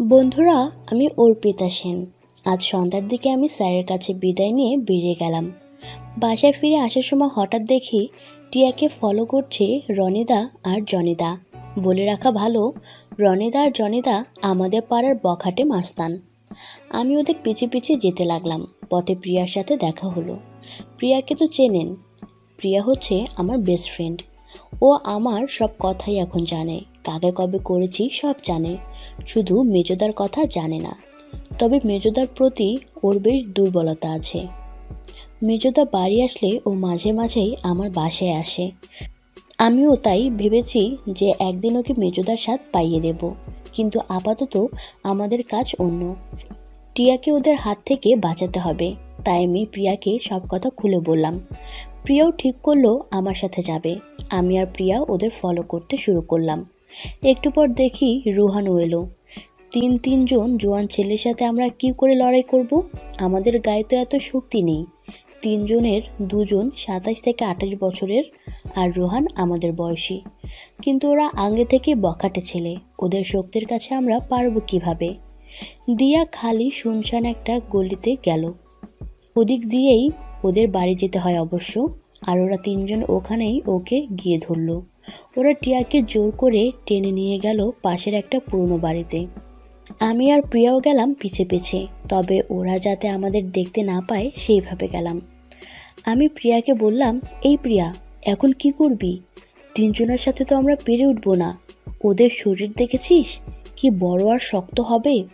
বন্ধুরা, আমি অর্পিতা সেন। আজ সন্ধ্যার দিকে আমি স্যারের কাছে বিদায় নিয়ে বেরিয়ে গেলাম। বাসায় ফিরে আসার সময় হঠাৎ দেখি টিয়াকে ফলো করছে রনিদা আর জনিদা। বলে রাখা ভালো, রনিদা আর জনিদা আমাদের পাড়ার বখাটে মাস্তান। আমি ওদের পিছে পিছে যেতে লাগলাম, পথে প্রিয়ার সাথে দেখা হলো। প্রিয়াকে তো চেনেন। প্রিয়া হচ্ছে আমার বেস্ট ফ্রেন্ড ও আমার সব কথাই এখন জানে, কাকে কবে করেছি সব জানে। শুধু মেজদার কথা জানে না, তবে মেজদার প্রতি ওর বেশ দুর্বলতা আছে। মেজদা বাড়ি আসলে ও মাঝে মাঝেই আমার বাসায় আসে। আমিও তাই ভেবেছি যে একদিন ওকে মেজদার স্বাদ পাইয়ে দেব, কিন্তু আপাতত আমাদের কাজ অন্য। টিয়াকে ওদের হাত থেকে বাঁচাতে হবে। তাই আমি প্রিয়াকে সব কথা খুলে বললাম। প্রিয়াও ঠিক করল আমার সাথে যাবে। আমি আর প্রিয়া ওদের ফলো করতে শুরু করলাম। একটু পর দেখি রুহানও এলো। তিন তিনজন জোয়ান ছেলের সাথে আমরা কি করে লড়াই করব? আমাদের গায়ে তো এত শক্তি নেই। তিনজনের দুজন সাতাশ থেকে আঠাশ বছরের আর রোহান আমাদের বয়সী। কিন্তু ওরা আগে থেকে বখাটে ছেলে। ওদের শক্তির কাছে আমরা পারব কীভাবে? দিয়া খালি শুনশান একটা গলিতে গেল। ওদিক দিয়েই ওদের বাড়ি যেতে হয় অবশ্য। আর ওরা তিনজন ওখানেই ওকে গিয়ে ধরলো। ওরা টিয়াকে জোর করে টেনে নিয়ে গেল পাশের একটা পুরনো বাড়িতে। আমি আর প্রিয়াও গেলাম পিছে পিছে, তবে ওরা যাতে আমাদের দেখতে না পায়, সেইভাবে গেলাম। আমি প্রিয়াকে বললাম, এই প্রিয়া, এখন কি করবি? তিনজনের সাথে তো আমরা পেরে উঠবো না। ওদের শরীর দেখেছিস? কি বড় আর শক্ত হবে?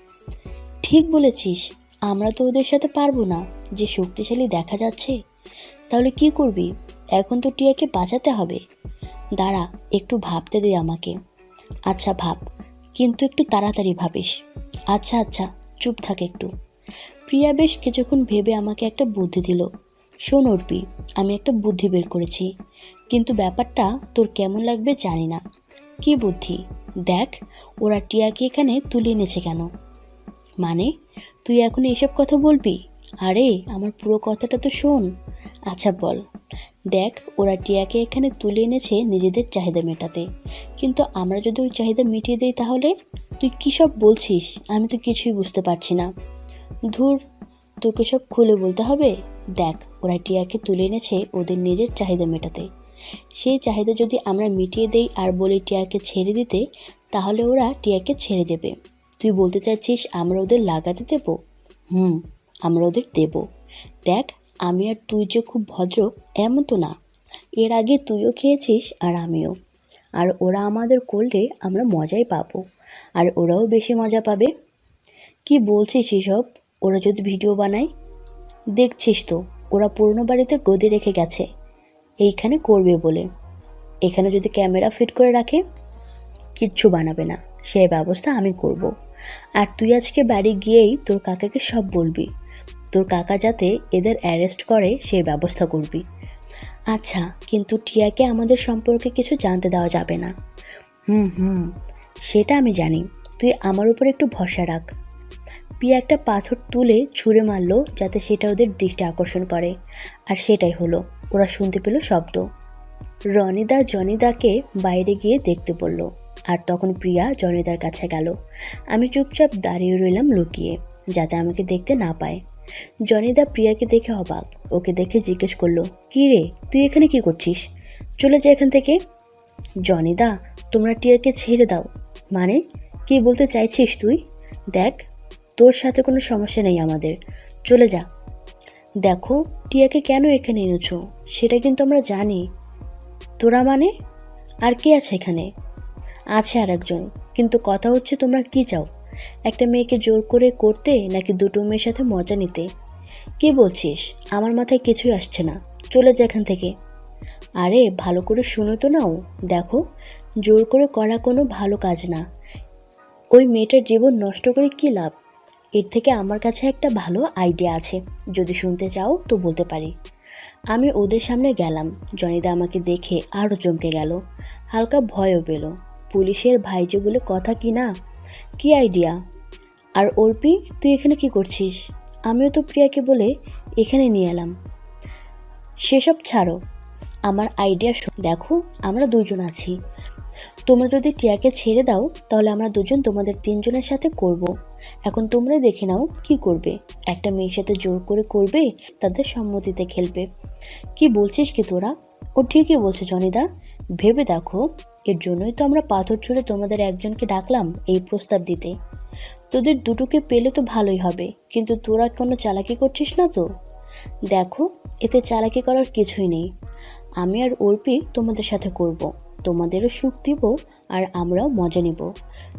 ঠিক বলেছিস, আমরা তো ওদের সাথে পারব না। যে শক্তিশালী দেখা যাচ্ছে, তাহলে কি করবি? এখন তো টিয়াকে বাঁচাতে হবে। দাঁড়া, একটু ভাবতে দে আমাকে। আচ্ছা ভাব, কিন্তু একটু তাড়াতাড়ি ভাবিস। আচ্ছা আচ্ছা চুপ থাক একটু। প্রিয়া বেশ কিছুক্ষণ ভেবে আমাকে একটা বুদ্ধি দিল। শোন অর্পি, আমি একটা বুদ্ধি বের করেছি। কিন্তু ব্যাপারটা তোর কেমন লাগবে জানি না। কি বুদ্ধি? দেখ, ওরা টিয়াকে এখানে তুলে এনেছে কেন? মানে তুই এখন এসব কথা বলবি? আরে, আমার পুরো কথাটা তো শোন। আচ্ছা বল। দেখ, ওরা টিয়াকে এখানে তুলে এনেছে নিজেদের চাহিদা মেটাতে। কিন্তু আমরা যদি ওই চাহিদা মিটিয়ে দিই তাহলে? তুই কী সব বলছিস? আমি তো কিছুই বুঝতে পারছি না। ধুর, তোকে সব খুলে বলতে হবে? দেখ, ওরা টিয়াকে তুলে এনেছে ওদের নিজের চাহিদা মেটাতে। সেই চাহিদা যদি আমরা মিটিয়ে দেই আর বলি টিয়াকে ছেড়ে দিতে, তাহলে ওরা টিয়াকে ছেড়ে দেবে। তুই বলতে চাচ্ছিস আমরা ওদের লাগাতে দেবো? হুম। আমরা ওদের দেব। দেখ, আমি আর তুই যে খুব ভদ্র, এমন তো না। এর আগে তুইও খেয়েছিস আর আমিও। আর ওরা আমাদের করলে আমরা মজাই পাবো। আর ওরাও বেশি মজা পাবে। কি বলছিস এসব? ওরা যদি ভিডিও বানায়? দেখছিস তো, ওরা পুরনো বাড়িতে গদি রেখে গেছে। এইখানে করবে বলে। এখানে যদি ক্যামেরা ফিট করে রাখে, কিচ্ছু বানাবে না। সেই ব্যবস্থা আমি করব। আর তুই আজকে বাড়ি গিয়েই তোর কাকাকে সব বলবি। তোর কাকা যাতে এদের অ্যারেস্ট করে, সে ব্যবস্থা করবি। আচ্ছা কিন্তু টিয়াকে আমাদের সম্পর্কে কিছু জানতে দেওয়া যাবে না। হুম হুম, সেটা আমি জানি। তুই আমার উপর একটু ভরসা রাখ। পিয়া একটা পাথর তুলে ছুঁড়ে মারলো যাতে সেটা ওদের দৃষ্টি আকর্ষণ করে। আর সেটাই হলো, ওরা শুনতে পেল শব্দ। রনিদা জনিদাকে বাইরে গিয়ে দেখতে বলল, আর তখন প্রিয়া জনিদার কাছে গেল। আমি চুপচাপ দাঁড়িয়ে রইলাম লুকিয়ে, যাতে আমাকে দেখতে না পায়। জনিদা প্রিয়াকে দেখে অবাক। ওকে দেখে জিজ্ঞেস করল, কী রে, তুই এখানে কি করছিস? চলে যা এখান থেকে। জনিদা তোমরা টিয়াকে ছেড়ে দাও। মানে? কি বলতে চাইছিস তুই? দেখ, তোর সাথে কোনো সমস্যা নেই আমাদের। চলে যা। দেখো, টিয়াকে কেন এখানে এনেছো? সেটা কিন্তু আমরা জানি। তোরা মানে? আর কে আছে এখানে? আছে আর একজন কিন্তু কথা হচ্ছে তোমরা কি চাও? একটা মেয়েকে জোর করে করতে নাকি দুটো মেয়ের সাথে মজা নিতে? কি বলছিস? আমার মাথায় কিছুই আসছে না। চলে যা এখান থেকে। আরে, ভালো করে শুনে তো নাও। দেখো, জোর করে করা কোনো ভালো কাজ না। ওই মেয়েটার জীবন নষ্ট করে কী লাভ? এর থেকে আমার কাছে একটা ভালো আইডিয়া আছে। যদি শুনতে চাও তো বলতে পারি। আমি ওদের সামনে গেলাম। জনিদা আমাকে দেখে আরও চমকে গেল। হালকা ভয়ও পেল। পুলিশের ভাইজে বলে কথা কি না? কি আইডিয়া? আর অর্পি, তুই এখানে কি করছিস? আমিও তো প্রিয়াকে বলে এখানে নিয়ে এলাম। সেসব ছাড়ো। আমার আইডিয়া দেখো, আমরা দুজন আছি। তোমরা যদি টিয়াকে ছেড়ে দাও, তাহলে আমরা দুজন তোমাদের তিনজনের সাথে করব। এখন তোমরাই দেখে নাও কি করবে। একটা মেয়ের সাথে জোর করে করবে, তাদের সম্মতিতে খেলবে। কি বলছিস কি তোরা? ও ঠিকই বলছে জনিদা। ভেবে দেখো। এর জন্যই তো আমরা পাথর ছুঁড়ে তোমাদের একজনকে ডাকলাম এই প্রস্তাব দিতে। তোদের দুটোকে পেলে তো ভালোই হবে, কিন্তু তোরা কোনো চালাকি করছিস না তো? দেখো, এতে চালাকি করার কিছুই নেই। আমি আর অর্পি তোমাদের সাথে করব। তোমাদেরও সুখ দিব আর আমরাও মজা নিব।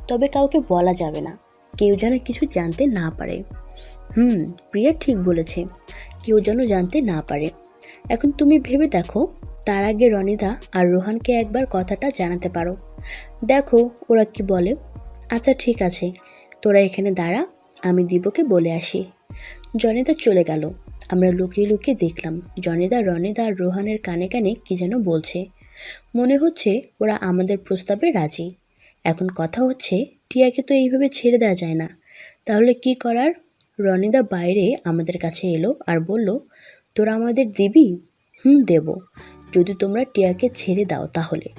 তবে কাউকে বলা যাবে না, কেউ যেন কিছু জানতে না পারে। হুম, প্রিয়া ঠিক বলেছে, কেউ যেন জানতে না পারে। এখন তুমি ভেবে দেখো তার আগে রনিদা আর রোহানকে একবার কথাটা জানাতে পারো। দেখো, ওরা কি বলে? আচ্ছা ঠিক আছে। তোরা এখানে দাঁড়া, আমি দিবকে বলে আসি। জনিদা চলে গেল। আমরা লুকিয়ে লুকিয়ে দেখলাম, জনিদা, রনিদা আর রোহানের কানে কানে কি যেন বলছে। মনে হচ্ছে ওরা আমাদের প্রস্তাবে রাজি। এখন কথা হচ্ছে, টিয়াকে তো এইভাবে ছেড়ে দেওয়া যায় না। তাহলে কি করার? রনিদা বাইরে আমাদের কাছে এলো আর বলল, তোরা আমাদের দিবি? হুম, দেব। যদি তোমরা টিয়াকে ছেড়ে দাও তাহলে।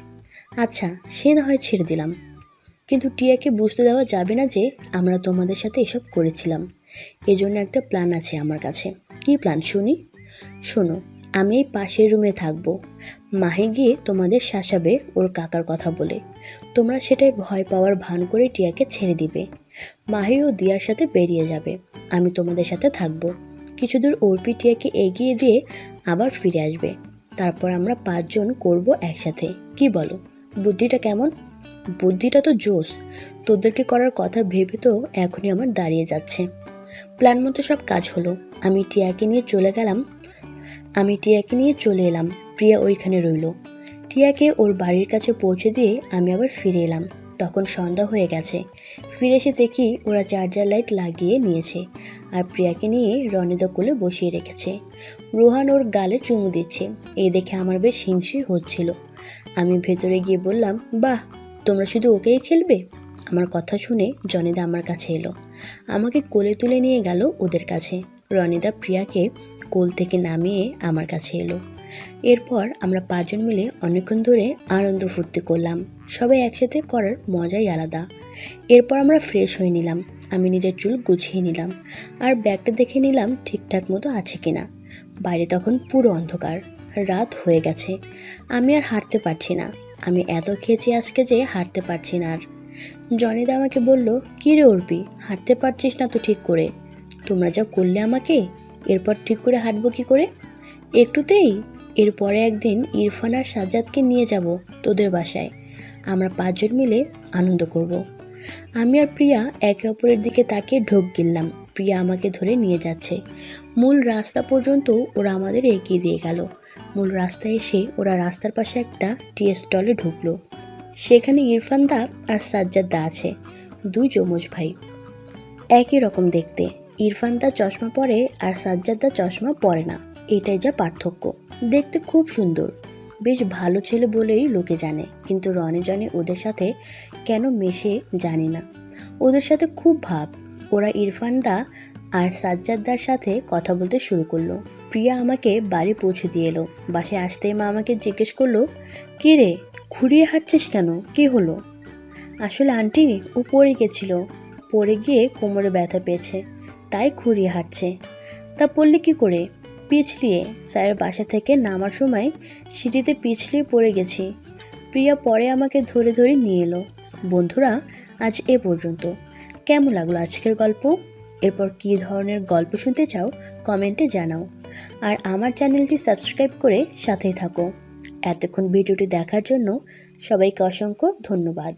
আচ্ছা সে না হয় ছেড়ে দিলাম। কিন্তু টিয়াকে বুঝতে দেওয়া যাবে না যে আমরা তোমাদের সাথে এসব করেছিলাম। এজন্য একটা প্ল্যান আছে আমার কাছে। কি প্ল্যান শুনি? শোনো, আমি এই পাশের রুমে থাকব। মাহে গিয়ে তোমাদের শাসাবে ওর কাকার কথা বলে। তোমরা সেটাই ভয় পাওয়ার ভান করে টিয়াকে ছেড়ে দিবে। মাহি ও দিয়ার সাথে বেরিয়ে যাবে। আমি তোমাদের সাথে থাকব। কিছু দূর অর্পি টিয়াকে এগিয়ে দিয়ে আবার ফিরে আসবে। তারপর আমরা পাঁচজন করব একসাথে। কি বলো? বুদ্ধিটা কেমন? বুদ্ধিটা তো জোস তোদেরকে করার কথা ভেবে তো এখনই আমার দাঁড়িয়ে যাচ্ছে। প্ল্যান মতো সব কাজ হলো। আমি টিয়াকে নিয়ে চলে গেলাম। আমি টিয়াকে নিয়ে চলে এলাম। প্রিয়া ওইখানে রইল। টিয়াকে ওর বাড়ির কাছে পৌঁছে দিয়ে আমি আবার ফিরে এলাম। তখন সন্ধ্যা হয়ে গেছে। ফিরে এসে দেখি ওরা চার্জার লাইট লাগিয়ে নিয়েছে আর প্রিয়াকে নিয়ে রনিদা কোলে বসিয়ে রেখেছে। রোহান ওর গালে চুমু দিচ্ছে। এই দেখে আমার বেশ হিংসি হচ্ছিল। আমি ভেতরে গিয়ে বললাম, বাহ, তোমরা শুধু ওকেই খেলবে? আমার কথা শুনে জনিদা আমার কাছে এলো। আমাকে কোলে তুলে নিয়ে গেল ওদের কাছে। রনিদা প্রিয়াকে কোল থেকে নামিয়ে আমার কাছে এলো। এরপর আমরা পাঁচজন মিলে অনেকক্ষণ ধরে আনন্দ ফুর্তি করলাম। সবাই একসাথে করার মজাই আলাদা। এরপর আমরা ফ্রেশ হয়ে নিলাম। আমি নিজের চুল গুছিয়ে নিলাম। আর ব্যাগটা দেখে নিলাম ঠিকঠাক মতো আছে কিনা। বাইরে তখন পুরো অন্ধকার। রাত হয়ে গেছে। আমি আর হাঁটতে পারছি না। আমি এত খেয়েছি আজকে যে হাঁটতে পারছি না আর। জনিদা আমাকে বলল, কী রে অর্পি, হাঁটতে পারছিস না তো ঠিক করে। তোমরা যা করলে আমাকে, এরপর ঠিক করে হাঁটবো কি করে? একটুতেই। এরপরে একদিন ইরফান আর সাজ্জাদকে নিয়ে যাব তোদের বাসায়। আমরা পাঁচজন মিলে আনন্দ করব। আমি আর প্রিয়া একে অপরের দিকে তাকিয়ে ঢোক গিললাম। প্রিয়া আমাকে ধরে নিয়ে যাচ্ছে। মূল রাস্তা পর্যন্ত ওরা আমাদের এগিয়ে দিয়ে গেল। মূল রাস্তায় এসে ওরা রাস্তার পাশে একটা টি স্টলে ঢুকলো। সেখানে ইরফান দা আর সাজ্জাদ দা আছে, দুই যমজ ভাই। একই রকম দেখতে। ইরফান দা চশমা পরে আর সাজ্জাদ দা চশমা পরে না। এটাই যা পার্থক্য। দেখতে খুব সুন্দর। বেশ ভালো ছেলে বলেই লোকে জানে। কিন্তু রনে জনে ওদের সাথে কেন মেশে জানি না? ওদের সাথে খুব ভাব। ওরা ইরফান দা আর সাজ্জাদদার সাথে কথা বলতে শুরু করল। প্রিয়া আমাকে বাড়ি পৌঁছে দিয়ে এলো। বাসায় আসতেই মা আমাকে জিজ্ঞেস করল, কী রে? ঘুরিয়ে হাঁটছিস কেন? কি হলো? আসলে আন্টি, ও পড়ে গেছিল। পড়ে গিয়ে কোমরে ব্যথা পেয়েছে। তাই খুঁড়িয়ে হাঁটছে। তা পড়লে কি করে? পিছলিয়ে স্যারের বাসা থেকে নামার সময় সিঁড়িতে পিছলিয়ে পড়ে গেছি। প্রিয়া পরে আমাকে ধরে ধরে নিয়ে এলো। বন্ধুরা, আজ এ পর্যন্ত। কেমন লাগল আজকের গল্প? এরপর কী ধরনের গল্প শুনতে চাও কমেন্টে জানাও। আর আমার চ্যানেলটি সাবস্ক্রাইব করে সাথেই থাকো। এতক্ষণ ভিডিওটি দেখার জন্য সবাইকে অসংখ্য ধন্যবাদ।